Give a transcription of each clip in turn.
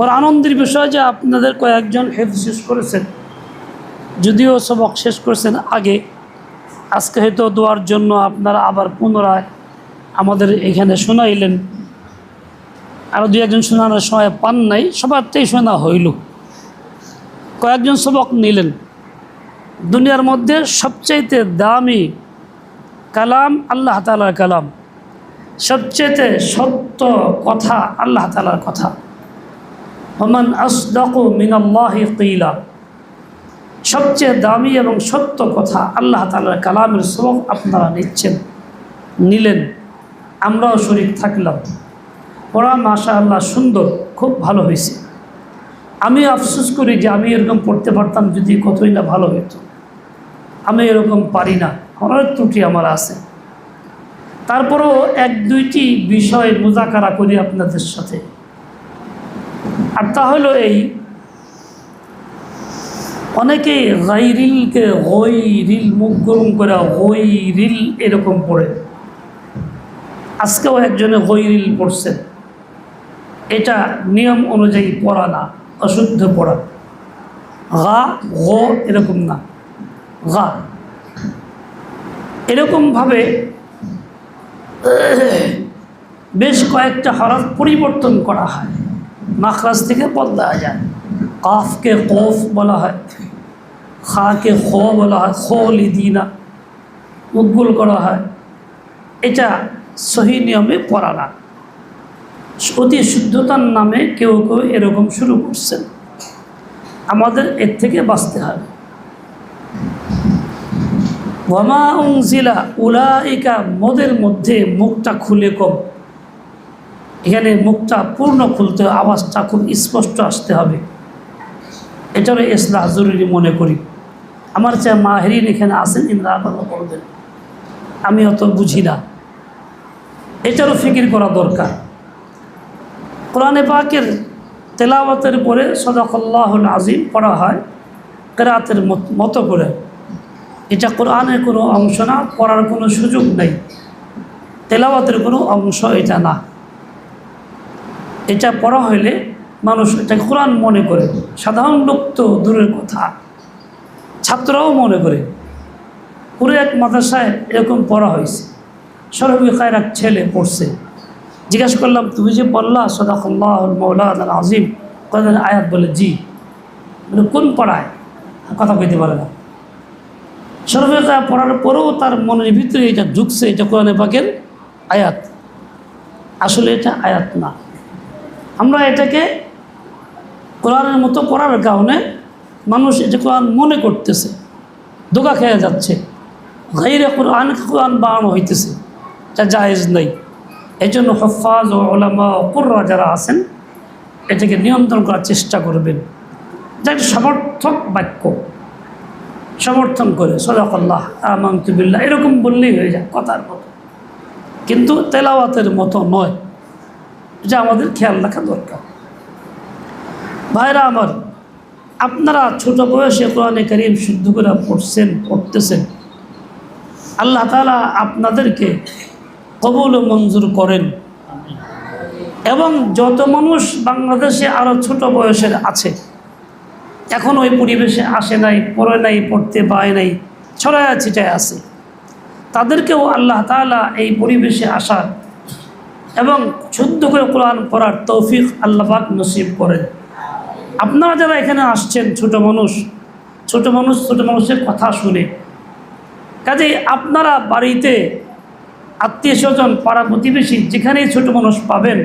ওর আনন্দের বিষয় যে আপনাদের কয়েকজন হেফ শেষ করেছেন। যদিও সবক শেষ করেছেন আগে। আজকে হয়তো দোয়ার জন্য আপনারা আবার পুনরায় আমাদের এখানে শোনাইলেন। আরও দু একজন শোনানোর সময় পান নাই, সবারটাই শোনা হইল। কয়েকজন সবক নিলেন। দুনিয়ার মধ্যে সবচাইতে দামি কালাম আল্লাহ তালার কালাম। সবচেয়ে সত্য কথা আল্লাহ তালার কথা। ওমান আসদাকু মিনাল্লাহি কিলা। সবচেয়ে দামি এবং সত্য কথা আল্লাহ তালার কালামের সবক আপনারা নিচ্ছেন, নিলেন। আমরাও শরীর থাকলাম। পড়া মাশা আল্লাহ সুন্দর, খুব ভালো হয়েছে। আমি আফসোস করি যে আমি এরকম পড়তে পারতাম যদি কতই না ভালো হতো আমি এরকম পারি না, অনেক ত্রুটি আমার আছে। তারপরও এক দুইটি বিষয় মোজাকারা করি আপনাদের সাথে। আর তা হলো এই অনেকেই গাইরিলকে হই রিল মুখ গরম করে হই রিল এরকম পড়ে। আজকেও একজনে হই রিল পড়ছে। এটা নিয়ম অনুযায়ী পড়া না, অশুদ্ধ পড়া। গা, গ এরকম না। গা। এরকমভাবে বেশ কয়েকটা হরফ পরিবর্তন করা হয়। মাখরাজ থেকে বদলা যায় কাফকে কফ বলা হয়, খাকে খ বলা হয়, খ লিদিনা মুকবুল করা হয়। এটা সহি নিয়মে পড়া না। অতি শুদ্ধতার নামে কেউ কেউ এরকম শুরু করছেন। আমাদের এর থেকে বাঁচতে হবে। ওয়ামা উংজিলা উলাইকা, মদের মধ্যে মুখটা খুলে কম। এখানে মুখটা পূর্ণ খুলতে, আওয়াজটা খুব স্পষ্ট আসতে হবে। এটারও ইসলাহ জরুরি মনে করি। আমার চেয়ে মাহেরিন এখানে আসেন ইন্দ্রা ভালো করবেন আমি অত বুঝি না। এটারও ফিকির করা দরকার। কোরআনে পাকের তেলাওয়াতের পরে সদাকল্লাহুল আজিম পড়া হয়, কেরাতের মতো করে। এটা কোরআনের কোনো অংশ না, পড়ার কোনো সুযোগ নেই। তেলাওয়াতের কোনো অংশ এটা না। এটা পড়া হইলে মানুষ এটা কোরআন মনে করে। সাধারণ লোক তো দূরের কথা। ছাত্ররাও মনে করে। পুরো এক মাদ্রাসায় এরকম পড়া হয়েছে সরবিকায়ের এক ছেলে পড়ছে। জিজ্ঞাসা করলাম, তুমি যে পড়লা, সদাকল্লাহ মৌলান আজিম কদিন আয়াত বলে, জি। বলে, কোন পড়ায়? কথা কইতে পারে না। সর্বদা পড়ার পরেও তার মনের ভিতরে এটা ঢুকছে, এটা কোরআনে পাকের আয়াত। আসলে এটা আয়াত না। আমরা এটাকে কোরআনের মতো করার কারণে মানুষ এটা কোরআন মনে করতেছে দোকা খেয়ে যাচ্ছে। গাইরে কোরআন কোরআন বাড়ানো হইতেছে যা জায়েজ নেই। এই জন্য হফাজ ওলামা ও কুর্রা যারা আছেন, এটাকে নিয়ন্ত্রণ করার চেষ্টা করবেন। যা একটা সমর্থক বাক্য। সমর্থন করে, সদাকল্লাহ আমামতুবিল্লাহ এরকম বললেই হয়ে যায় কথার মতো। কিন্তু তেলাওয়াতের মতো নয়। যা আমাদের খেয়াল রাখা দরকার। ভাইরা আমার, আপনারা ছোট বয়সে কোরআনে করিম শুদ্ধ করে পড়ছেন, পড়তেছেন। আল্লাহ তালা আপনাদেরকে কবুল মঞ্জুর করেন। এবং যত মানুষ বাংলাদেশে আরও ছোট বয়সের আছে, এখন ওই পরিবেশে আসে নাই, পড়ে নাই, পড়তে পায় নাই, ছড়ায় ছিটায় আছে, তাদেরকেও আল্লাহ তাআলা এই পরিবেশে আসার এবং শুদ্ধ করে কোরআন পড়ার তৌফিক আল্লাপাক নসিব করেন। আপনারা যারা এখানে আসছেন, ছোট মানুষ ছোট মানুষ, ছোট মানুষের কথা শুনে, কাজেই আপনারা বাড়িতে আত্মীয় স্বজন, পাড়া প্রতিবেশী যেখানেই ছোট মানুষ পাবেন,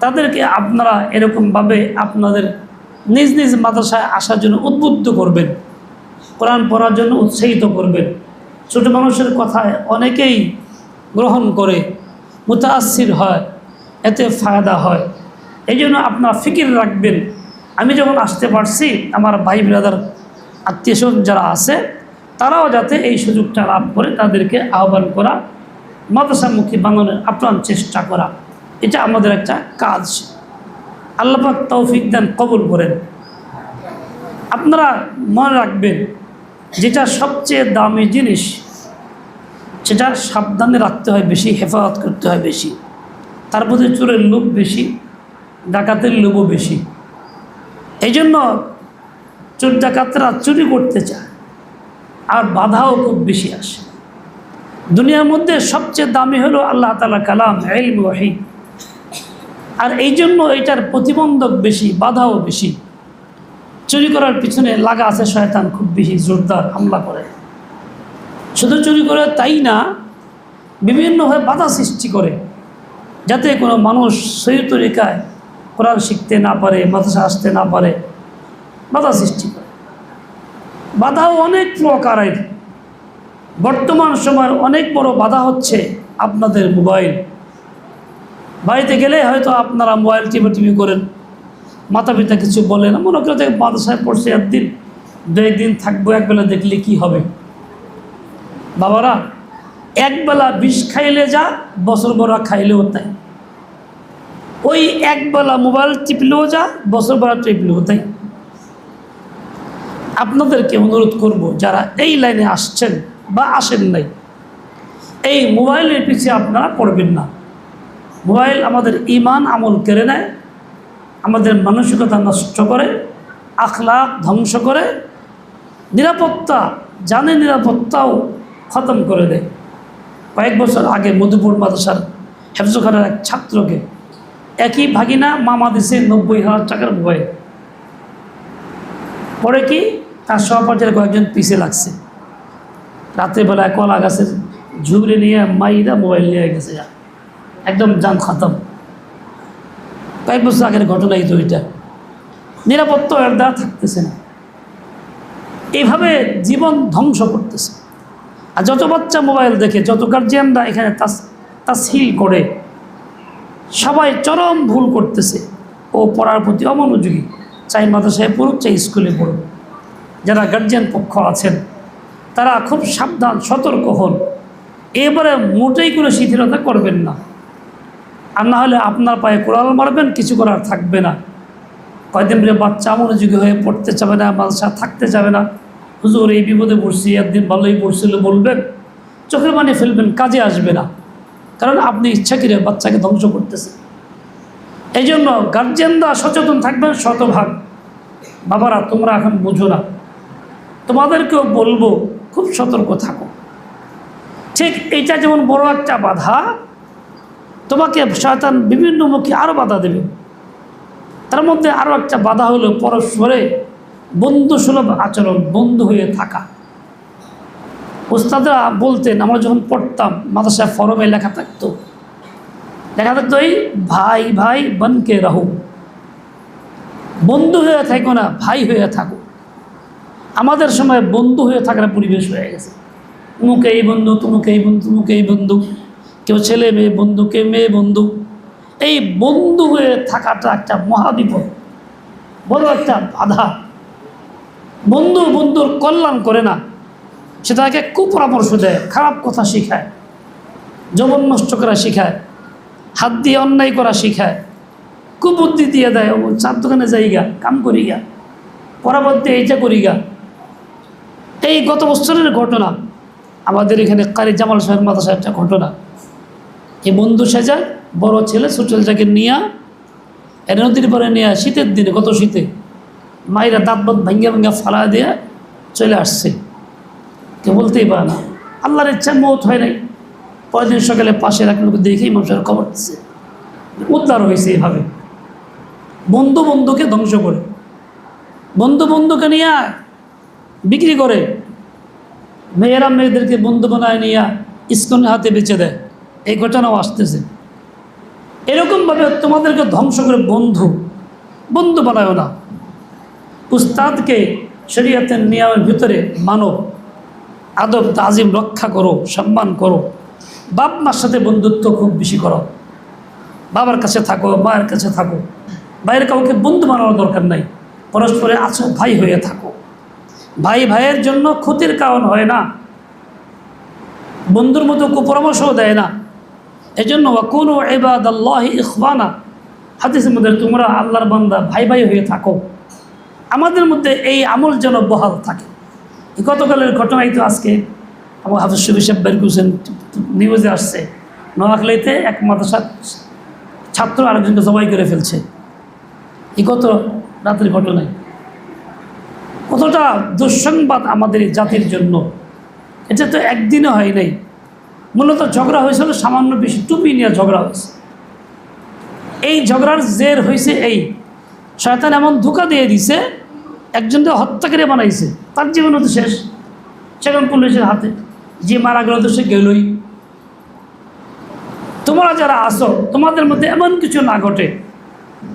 তাদেরকে আপনারা এরকমভাবে আপনাদের নিজ নিজ মাদ্রাসায় আসার জন্য উদ্বুদ্ধ করবেন, কোরআন পড়ার জন্য উৎসাহিত করবেন। ছোট মানুষের কথায় অনেকেই গ্রহণ করে। মুতাসির হয়, এতে ফায়দা হয়। এই জন্য আপনার ফিকির রাখবেন। আমি যখন আসতে পারছি, আমার ভাই ব্রাদার, আত্মীয় স্বজন যারা আছে, তারাও যাতে এই সুযোগটা লাভ করে, তাদেরকে আহ্বান করা, মাদ্রাসামুখী বানানোর আপ্রাণ চেষ্টা করা। এটা আমাদের একটা কাজ। আল্লাপাক তৌফিক দেন, কবুল করেন। আপনারা মনে রাখবেন, যেটা সবচেয়ে দামি জিনিস সেটা সাবধানে রাখতে হয় বেশি, হেফাজত করতে হয় বেশি। তার মধ্যে চোরের লোভ বেশি, ডাকাতের লোভও বেশি। এই জন্য চোর ডাকাতরা চুরি করতে চায়, আর বাধাও খুব বেশি আসে। দুনিয়ার মধ্যে সবচেয়ে দামি হলো আল্লাহ তালা কালাম এলম ওয়াহি। আর এই জন্য এটার প্রতিবন্ধক বেশি, বাধাও বেশি। চুরি করার পিছনে লাগা আছে শয়তান খুব বেশি, জোরদার হামলা করে। শুধু চুরি করে তাই না, বিভিন্নভাবে বাধা সৃষ্টি করে, যাতে কোনো মানুষ সহি তরিকায় কোরআন শিখতে না পারে, মাদ্রাসা আসতে না পারে, বাধা সৃষ্টি করে। বাধাও অনেক প্রকারের। বর্তমান সময়ের অনেক বড় বাধা হচ্ছে আপনাদের মোবাইল। বাড়িতে গেলে হয়তো আপনারা মোবাইল টিপে টিভি করেন মাতা পিতা কিছু বলে না, মনে করে মাদ্রাসায় পড়ছে একদিন দু একদিন থাকব, একবেলা দেখলে কি হবে? বাবারা একবেলা বিষ খাইলে যা, বছর বড়া খাইলেও তাই। ওই একবেলা মোবাইল টিপলেও যা, বছর বড়া টিপলেও তাই। আপনাদেরকে অনুরোধ করব, যারা এই লাইনে আসছেন বা আসেন নাই, এই মোবাইলের পিছিয়ে আপনারা পড়বেন না। মোবাইল আমাদের ইমান আমল কেড়ে নেয়, আমাদের মানসিকতা নষ্ট করে আখলাক ধ্বংস করে, নিরাপত্তা, জানে নিরাপত্তাও খতম করে দেয়। কয়েক বছর আগে মধুপুর মাদ্রাসার হেফজখানার এক ছাত্রকে একই ভাগিনা মামা দিছে নব্বই হাজার টাকার মোবাইল। পরে কি তার সহপাঠীর কয়েকজন পিছিয়ে লাগছে। রাত্রেবেলায় কলা গাছের ঝুবড়ে নিয়ে মাইরা মোবাইল নিয়ে গেছে একদম যান খতম। কয়েক বছর আগের ঘটনাই তো এটা। নিরাপত্তা এর দ্বারা থাকতেছে না। এইভাবে জীবন ধ্বংস করতেছে। আর যত বাচ্চা মোবাইল দেখে, যত গার্জিয়ানরা এখানে তাসহিল করে, সবাই চরম ভুল করতেছে। ও পড়ার প্রতি অমনোযোগী। চাই মাদ্রাসায় পড়ুক, চাই স্কুলে পড়ুক। যারা গার্জিয়ান পক্ষ আছেন, তারা খুব সাবধান, সতর্ক হন। এবারে মোটেই কোনো শিথিলতা করবেন না। আর না হলে আপনার পায়ে কোড়াল মারবেন, কিছু করার থাকবে না। কয়েকদিন বাচ্চা মনোযোগী হয়ে পড়তে চাবে না বাচ্চা থাকতে যাবে না। হুজুর, এই বিপদে পড়ছি, একদিন ভালোই পড়ছিল বলবেন, চোখের মানে ফেলবেন, কাজে আসবে না। কারণ আপনি ইচ্ছাকৃত বাচ্চাকে ধ্বংস করতেছেন। এই জন্য গার্জেনরা সচেতন থাকবেন, শতভাগ। বাবারা, তোমরা এখন বুঝো না। তোমাদেরকেও বলব, খুব সতর্ক থাকো। ঠিক এইটা যেমন বড় একটা বাধা, তোমাকে শয়তান বিভিন্ন মুখে আরও বাধা দেবে। তার মধ্যে আরও একটা বাধা হলো পরস্পরে বন্ধু সুলভ আচরণ, বন্ধু হয়ে থাকা। ওস্তাদরা বলতেন, আমরা যখন পড়তাম, মাদ্রাসায় ফরমে লেখা থাকতো। লেখা থাকতো এই, ভাই ভাই, বনকে রাহু। বন্ধু হয়ে থাকো না, ভাই হয়ে থাকো। আমাদের সময় বন্ধু হয়ে থাকার পরিবেশ হয়ে গেছে। তুমুকে এই বন্ধু তুমুকে এই বন্ধু তুমুকে এই বন্ধু। কেউ ছেলে, মেয়ে বন্ধু, কেউ মেয়ে বন্ধু। এই বন্ধু হয়ে থাকাটা একটা মহাবিপদ। বড় একটা বাধা। বন্ধু বন্ধুর কল্যাণ করে না। সেটাকে কুপরামর্শ দেয়, খারাপ কথা শিখায় জবন নষ্ট করা শিখায়, হাত দিয়ে অন্যায় করা শিখায়, কুবুদ্ধি দিয়ে দেয়, ও, চার দোকানে যাইগা কাম করি গা পরবর্তী এইটা করি গা। এই গত বছরের ঘটনা, আমাদের এখানে কারি জামাল সাহেব মাদাসা একটা ঘটনা। এই বন্ধু সেজা, বড় ছেলে ছোট ছেলেটাকে নিয়ে নদীর পরে নিয়ে শীতের দিনে, গত শীতে। মায়েরা দাঁত বাত ভাঙ্গা ভাঙ্গা ফালা দিয়ে চলে আসছে। কেউ বলতেই পারে না। আল্লাহর ইচ্ছা মত হয় নাই। পরের দিন সকালে পাশে রাখলে দেখেই মানুষের খবর দিচ্ছে উদ্ধার হয়েছে এইভাবে বন্ধু বন্ধুকে ধ্বংস করে। বন্ধু বন্ধুকে নিয়ে বিক্রি করে। মেয়েরা মেয়েদেরকে বন্ধু বানায় নিয়ে ইস্কনের হাতে বেঁচে দেয়। এই ঘটনাও আসতেছে। এরকমভাবে তোমাদেরকে ধ্বংস করে বন্ধু। বন্ধু বানায় না। উস্তাদকে শরীয়তের নিয়মের ভিতরে মানো, আদব তাজিম রক্ষা করো, সম্মান করো। বাপ, মার সাথে বন্ধুত্ব খুব বেশি করো। বাবার কাছে থাকো, মায়ের কাছে থাকো। বাইরে কাউকে বন্ধু বানানোর দরকার নাই। পরস্পরে আছো, ভাই হয়ে থাকো। ভাই, ভাইয়ের জন্য ক্ষতির কারণ হয় না। বন্ধুর মতো কুপরামর্শও দেয় না। এই জন্য কোনো এবাদ আল্লাহ ইখবানা হাদিসের মধ্যে তোমরা আল্লাহর বান্দা ভাই ভাই হয়ে থাকো। আমাদের মধ্যে এই আমল যেন বহাল থাকে। গতকালের ঘটনাই তো আজকে। আমার হাফিজ শফি সাহেব বের করছেন, নিউজে আসছে। নোয়াখালীতে এক মাদ্রাসার ছাত্র আরেকজনকে জবাই করে ফেলছে। এই গত রাতের ঘটনায়। কতটা দুঃসংবাদ আমাদের জাতির জন্য। এটা তো একদিনে হয় নাই। মূলত ঝগড়া হয়েছিল, সামান্য বেশি টুপি নিয়ে ঝগড়া হয়েছে। এই ঝগড়ার জের হয়েছে এই। শয়তান এমন ধোকা দিয়ে দিছে একজনকে হত্যা করে বানাইছে, তার জীবনও তো শেষ। সেখান পুলিশের হাতে। যে মারা গেল তো সে গেলই। তোমরা যারা আসো তোমাদের মধ্যে এমন কিছু না ঘটে।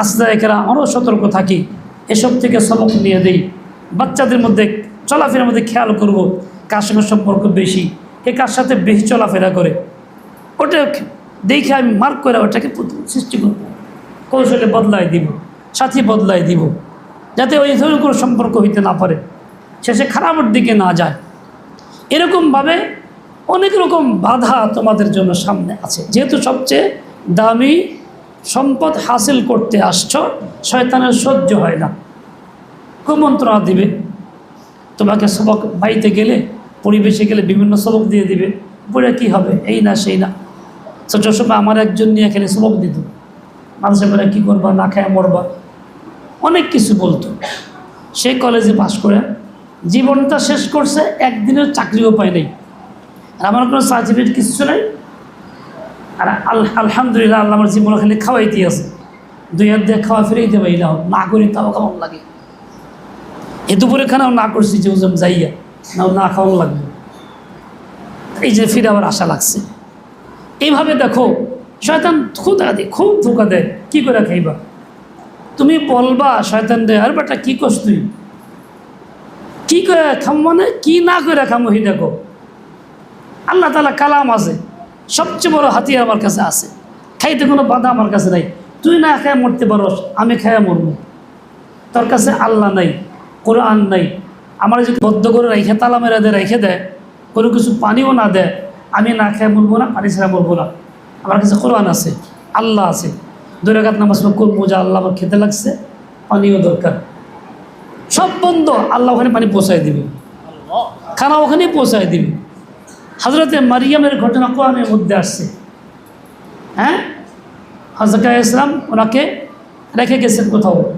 আস্তে একেরা আরও সতর্ক থাকি। এসব থেকে সবক নিয়ে দেই। বাচ্চাদের মধ্যে চলাফেরার মধ্যে খেয়াল করব, কার সঙ্গে সম্পর্ক বেশি, কে কার সাথে বেশি চলাফেরা করে। ওটা দেখে আমি মার্ক করে ওটাকে সৃষ্টি করব। কৌশলে বদলাই দিব, সাথী বদলাই দিব। যাতে ওই ধরনের কোনো সম্পর্ক হইতে না পারে। শেষে খারাপের দিকে না যায়। এরকমভাবে অনেক রকম বাধা তোমাদের জন্য সামনে আছে। যেহেতু সবচেয়ে দামি সম্পদ হাসিল করতে আসছ, শয়তানের সহ্য হয় না। কুমন্ত্রণা দিবে। তোমাকে সবক বাড়িতে গেলে, পরিবেশে গেলে বিভিন্ন সবক দিয়ে দিবে। পড়ে কি হবে? এই না, সেই না। ছোটো সময় আমার একজন নিয়ে খেলে সবক দিত। মানুষের বলে, কী করবা? না খায় মরবা? অনেক কিছু বলতো। সে কলেজে পাশ করে জীবনটা শেষ করছে একদিনের চাকরিও পায় নাই। আর আমার কোনো সার্টিফিকেট কিছু নাই। আর আল, আলহামদুলিল্লাহ আল্লাহ আমার জীবন খালি খাওয়াইতে আছে। দুই হাত দিয়ে খাওয়া ফিরেই দেবে এই নাও না করি তাও কেমন লাগে? এ দুপুরে খানাও না করছি যে ওজন যাইয়া নাও না খাওয়ানো লাগবে। এই যে ফিরে আবার আশা লাগছে। এইভাবে দেখো, শয়তান খুব দেখা দেয় খুব ধোকা দেয়। কী করে খাইবা? তুমি বলবা, শয়তান দে, আর বেটা, কী করছ তুই? কী করে খাম মানে? কী না করে খামো হি দেখো। আল্লাহ তালা কালাম আছে। সবচেয়ে বড় হাতিয়ার আমার কাছে আছে। খাইতে কোনো বাধা আমার কাছে নাই। তুই না খায় মরতে পারস, আমি খায়া মরবো। তোর কাছে আল্লাহ নাই, কোরআন নাই। আমার যদি বদ্ধ করে রেখে তালা মেরা দেয় রেখে দেয় কোনো কিছু পানিও না দেয় আমি না খেয়ে মরবো না, পানি ছাড়া মরবো না। আমার কাছে কোরআন আছে, আল্লাহ আছে। দুই রাকাত নামাজ কোন মোজা আল্লাহ আমার খেতে লাগছে, পানিও দরকার। সব বন্ধ, আল্লাহ ওখানে পানি পৌঁছায় দিবে। খানা ওখানেই পৌঁছায় দিবে। হজরতে মারিয়ামের ঘটনা কোরআনের মধ্যে আসছে। হ্যাঁ? হজরত ইসলাম ওনাকে রেখে গেছেন কোথাও।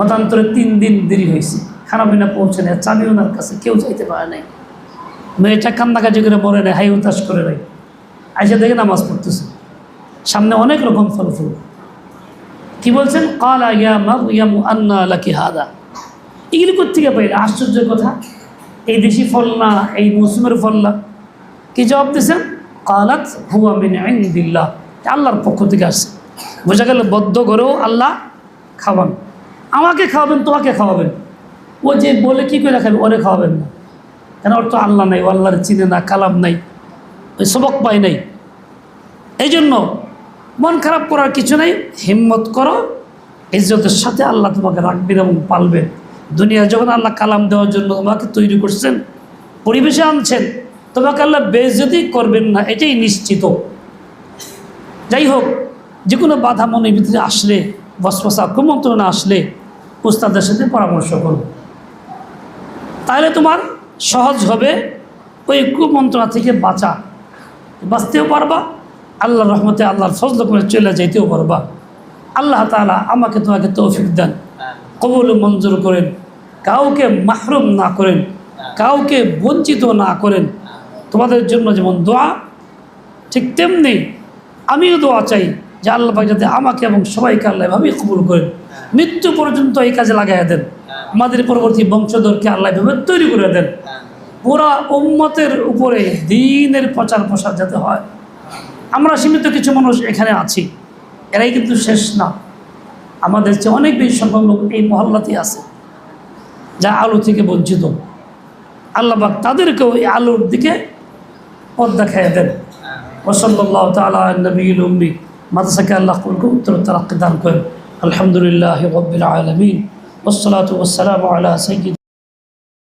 মতান্তরে তিন দিন দেরি হয়েছে। খানা পিনা পৌঁছে নেয়। চাবি ওনার কাছে কেউ যাইতে পারে নাই। মেয়েটা কান্নাকাটি করে মরে নেয়, হাই উতাস করে নেয়। আইসা দেখে নামাজ পড়তেছে। সামনে অনেক রকম ফল ফুল কি বলছেন? কালা ইয়া মারিয়ামু আন্না লাকি হাদা। এগুলি কোথেকে পাইলে আশ্চর্যের কথা। এই দেশি ফল না, এই মৌসুমের ফল না। কি জবাব দিয়েছেন? কালাত হুয়া মিন ইন্দিল্লাহ। আল্লাহর পক্ষ থেকে আসছে। বোঝা গেল বদ্ধ করেও আল্লাহ খাওয়ান। আমাকে খাওয়াবেন, তোমাকে খাওয়াবেন। ও যে বলে কী করে খাবে? ওরে খাওয়াবেন না। কেন ওর তো আল্লাহ নাই, ও আল্লাহর চিনে না, কালাম নাই, ওই সবক পায় নাই। এই জন্য মন খারাপ করার কিছু নেই, হিম্মত করো, ইজ্জতের সাথে আল্লাহ তোমাকে রাখবেন এবং পালবেন দুনিয়া যখন আল্লাহ কালাম দেওয়ার জন্য তোমাকে তৈরি করছেন, পরিবেশে আনছেন, তোমাকে আল্লাহ বেজতি করবেন না, এটাই নিশ্চিত। যাই হোক যে কোনো বাধা মনের ভিতরে আসলে, বসবসা, কুমন্ত্রণা আসলে, উস্তাদের সাথে পরামর্শ করো। তাহলে তোমার সহজ হবে, ওই কুমন্ত্রণা থেকে বাঁচা। বাঁচতেও পারবা আল্লাহর রহমতে আল্লাহর ফজল করে চলে যাইতেও পারবা। আল্লাহ তালা আমাকে তোমাকে তৌফিক দেন। কবল মঞ্জুর করেন। কাউকে মাহরুম না করেন। কাউকে বঞ্চিত না করেন। তোমাদের জন্য যেমন দোয়া ঠিক তেমনি আমিও দোয়া চাই যে আল্লাহ পাক যাতে আমাকে এবং সবাইকে আল্লাহ এভাবেই কবুল করেন। মৃত্যু পর্যন্ত এই কাজে লাগাইয়া দেন। আমাদের পরবর্তী বংশধরকে আল্লাহ এভাবে তৈরি করে দেন। পুরা উম্মতের উপরে দিনের প্রচার প্রসার যাতে হয়। আমরা সীমিত কিছু মানুষ এখানে আছি। এরাই কিন্তু শেষ না। আমাদের চেয়ে অনেক বেশি সংখ্যক লোক এই মহল্লাতে আছে, যা আলো থেকে বঞ্চিত। আল্লাহবাক তাদেরকেও এই আলোর দিকে পথ দেখায় দেন। ওসল্লাহ তালী মাদাসাকে মাদ্রাসাকে আল্লাহ কুলকে উত্তর তারাক্কি দান করেন। আলহামদুলিল্লাহ রবিল আলমিন। ওসলাত সঈদ